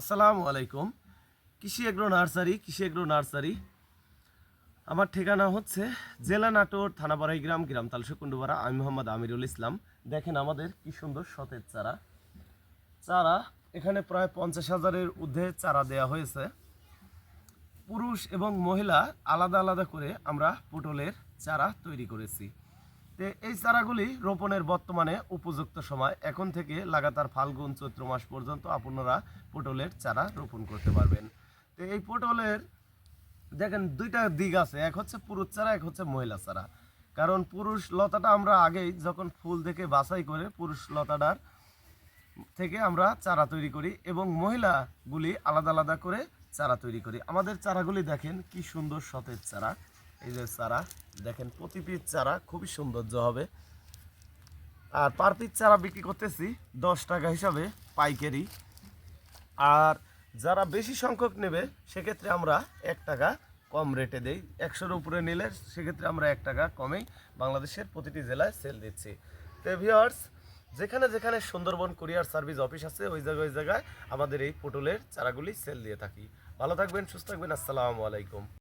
আসসালামু আলাইকুম। Krishi agro nursery, Krishi agro nursery. আমার ঠিকানা হচ্ছে জেলা নাটোর থানাপাড়াই গ্রাম গ্রাম তালসকুন্ডুপাড়া আমি মোহাম্মদ আমিরুল ইসলাম। দেখেন আমাদের কি সুন্দর সতেজ চারা। চারা এখানে প্রায় পঞ্চাশ হাজারের ঊর্ধ্বে চারা দেওয়া হয়েছে। পুরুষ এবং মহিলা আলাদা আলাদা করে আমরা পটলের চারা তৈরি করেছি। এই চারাগুলি রোপণের বর্তমানে উপযুক্ত সময়। এখন থেকে লাগাতার ফাল্গুন, চৈত্র মাস পর্যন্ত আপনারা পটলের চারা রোপণ করতে পারবেন। তো এই পটলের, দেখেন দুইটা দিক আছে, এক হচ্ছে পুরুষ চারা, এক হচ্ছে মহিলা চারা। কারণ পুরুষ লতাটা আমরা আগেই যখন ফুল থেকে বাছাই করে পুরুষ লতাটার থেকে আমরা চারা তৈরি করি এবং মহিলাগুলি আলাদা আলাদা করে চারা তৈরি করি। আমাদের চারাগুলি দেখেন কি সুন্দর সতেজ চারা। এই যে চারা, দেখেন, প্রতি পিস চারা খুবই সৌন্দর্য হবে। আর পার পিস চারা বিক্রি করতেছি দশ টাকা হিসাবে পাইকারি। আর যারা বেশি সংখ্যক নেবে, সেক্ষেত্রে আমরা এক টাকা কম রেটে দেই। একশোর উপরে নিলে সেক্ষেত্রে আমরা এক টাকা কমেই বাংলাদেশের প্রতিটি জেলায় সেল দিচ্ছি। তো ভিওয়ার্স যেখানে যেখানে সুন্দরবন কুরিয়ার সার্ভিস অফিস আছে, ওই জায়গায় ওই জায়গায় আমাদের এই পটলের চারাগুলি সেল দিয়ে থাকি। ভালো থাকবেন, সুস্থ থাকবেন, আসসালামু আলাইকুম।